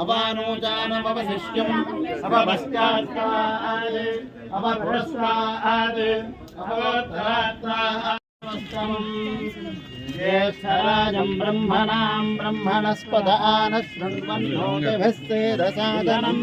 अवानोजानमवशिष्यम्। अवभस्तात् अवपुरस्तात् अवधरात्रास्तमम् ज्येष्ठराजम् ब्रह्मणाम् ब्रह्मणस्पद आनशृण्वन्नोभिस्तेदसादनम्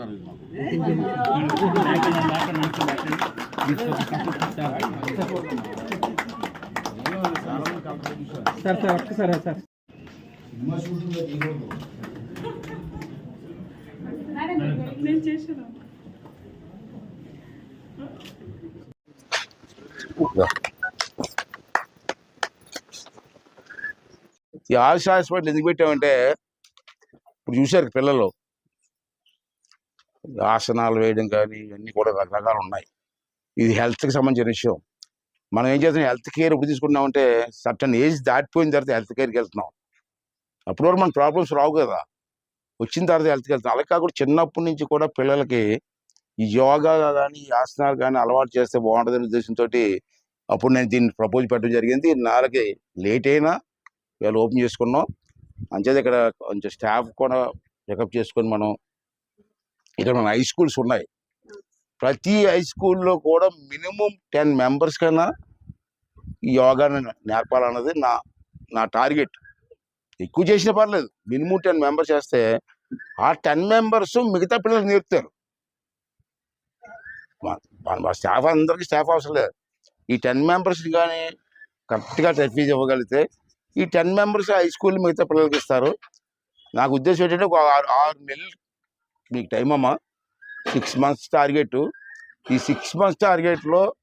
ॐ సార్ సార్ ఒక్కసారి సార్. నేను చేసాను ఈ హాస్పిటల్ ఎందుకు పెట్టామంటే ఇప్పుడు చూశారు పిల్లలు. ఆసనాలు వేయడం కానీ ఇవన్నీ కూడా రకరకాలు ఉన్నాయి. ఇది హెల్త్కి సంబంధించిన విషయం. మనం ఏం చేస్తున్నాం? హెల్త్ కేర్ ఇప్పుడు తీసుకున్నామంటే సర్టన్ ఏజ్ దాటిపోయిన తర్వాత హెల్త్ కేర్కి వెళ్తున్నాం. అప్పుడు వరకు మన ప్రాబ్లమ్స్ రావు కదా. వచ్చిన తర్వాత హెల్త్కి వెళ్తున్నాం. అలాగే కాకుండా చిన్నప్పటి నుంచి కూడా పిల్లలకి ఈ యోగా కానీ ఆసనాలు కానీ అలవాటు చేస్తే బాగుంటుందనే ఉద్దేశంతో అప్పుడు నేను దీన్ని ప్రపోజ్ పెట్టడం జరిగింది. నాలుగు లేట్ అయినా ఇవాళ ఓపెన్ చేసుకున్నాం. అంచేది ఇక్కడ కొంచెం స్టాఫ్ కూడా పికప్ చేసుకొని మనం ఇక్కడ మన హై స్కూల్స్ ఉన్నాయి. ప్రతి హై స్కూల్లో కూడా మినిమం టెన్ మెంబర్స్ కన్నా ఈ యోగాని నేర్పాలన్నది నా నా టార్గెట్ ఎక్కువ చేసినా పర్లేదు. మినిమం టెన్ మెంబర్స్ చేస్తే ఆ టెన్ మెంబర్స్ మిగతా పిల్లలు నేర్పుతారు. మా స్టాఫ్ అందరికీ స్టాఫ్ అవసరం లేదు. ఈ టెన్ మెంబర్స్ కానీ కరెక్ట్గా ఫీజు ఇవ్వగలిగితే ఈ టెన్ మెంబర్స్ హై స్కూల్ మిగతా పిల్లలకి ఇస్తారు. నాకు ఉద్దేశం ఏంటంటే ఒక ఆరు ఆరు నెలలు మీకు టైం అమ్మా. సిక్స్ మంత్స్ టార్గెట్ ఈ సిక్స్ మంత్స్ టార్గెట్లో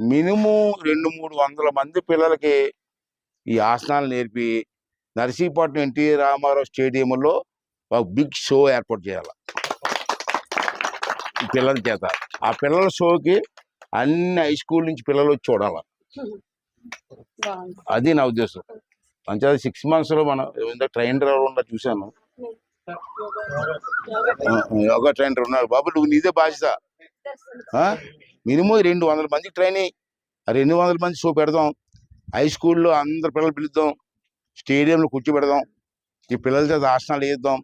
మినిమం రెండు మూడు వందల మంది పిల్లలకి ఈ ఆసనాలు నేర్పి నర్సీపట్నం ఎన్టీ రామారావు స్టేడియంలో ఒక బిగ్ షో ఏర్పాటు చేయాలి. ఈ పిల్లల చేత. ఆ పిల్లల షోకి అన్ని హై స్కూల్ నుంచి పిల్లలు వచ్చి చూడాలి. అది నా ఉద్దేశం. అంతే సిక్స్ మంత్స్లో మనం ట్రైనర్ ఉన్నా చూశాను. ఆ, యోగా ట్రైనర్ ఉన్నారు బాబు నువ్వు నీదే బాధ్యత. మినిమం రెండు వందల మందికి ట్రైనింగ్. రెండు వందల మంది షో పెడదాం? హై స్కూల్లో అందరు పిల్లలు పిలుద్దాం. స్టేడియంలో కూర్చోబెడదాం. ఈ పిల్లల చేత ఆసనాలు వేద్దాం.